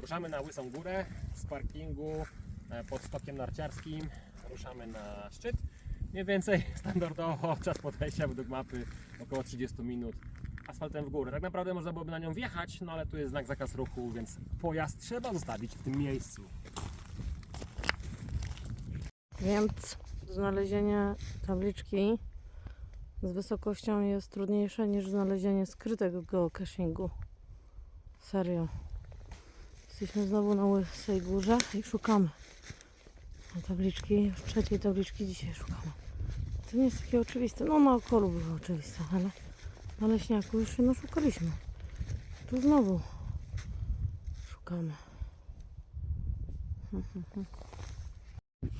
Ruszamy na Łysą Górę z parkingu e, pod stokiem narciarskim. Ruszamy na szczyt. Mniej więcej standardowo czas podejścia według mapy około 30 minut asfaltem w górę. Tak naprawdę można byłoby na nią wjechać, no ale tu jest znak zakaz ruchu, więc pojazd trzeba zostawić w tym miejscu. Więc znalezienie tabliczki z wysokością jest trudniejsze niż znalezienie skrytego geocachingu. Serio. Jesteśmy znowu na Łysej Górze i szukamy tabliczki. Już trzeciej tabliczki dzisiaj szukamy. To nie jest takie oczywiste. No na okolu było oczywiste, ale na leśniaku już się szukaliśmy. Tu znowu szukamy.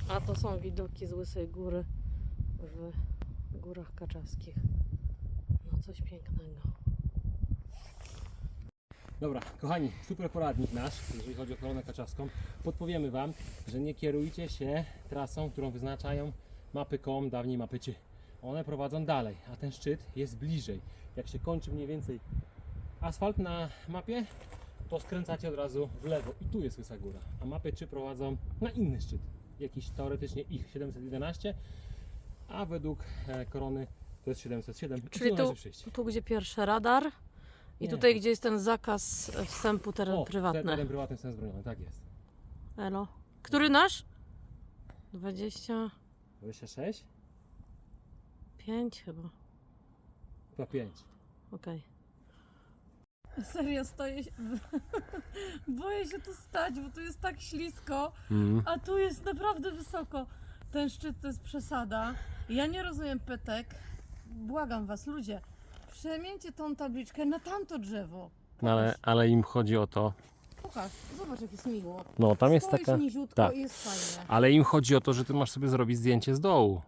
A to są widoki z Łysej Góry w Górach Kaczaskich. No coś pięknego. Dobra, kochani, super poradnik nasz, jeżeli chodzi o koronę kaczawską. Podpowiemy Wam, że nie kierujcie się trasą, którą wyznaczają mapy KOM, dawniej mapy CY. One prowadzą dalej, a ten szczyt jest bliżej. Jak się kończy mniej więcej asfalt na mapie, to skręcacie od razu w lewo i tu jest Łysa Góra. A mapy CY prowadzą na inny szczyt, jakiś teoretycznie ich 711, a według e, korony to jest 707. I Czyli tu. Tu gdzie pierwszy radar i Nie. tutaj gdzie jest ten zakaz e, wstępu teren O, prywatny. Teren prywatny w sens broniony, tak jest. Elo. Który nasz? 25 26? chyba. Chyba 5. Okej. Serio stoję się... Boję się tu stać, bo tu jest tak ślisko, a tu jest naprawdę wysoko. Ten szczyt to jest przesada. Ja nie rozumiem petek. Błagam was, ludzie. Przemieńcie tą tabliczkę na tamto drzewo. No ale, ale im chodzi o to. Pokaż, zobacz jak jest miło. No tam jest Stoisz taka. niziutko tak. i jest fajnie. Ale im chodzi o to, że ty masz sobie zrobić zdjęcie z dołu.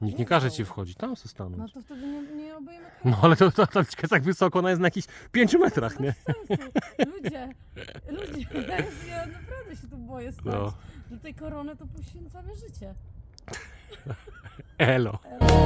Nikt nie Nie każe ci wchodzić, tam se No stanąć. to wtedy nie, nie obejmę No ale to ta tabliczka jest tak wysoko, ona jest na jakichś 5 metrach, nie? Bez sensu. Ludzie, ludzie, ja naprawdę się tu boję stać. No. Do tej korony to poświęcamy życie. Elo. Elo.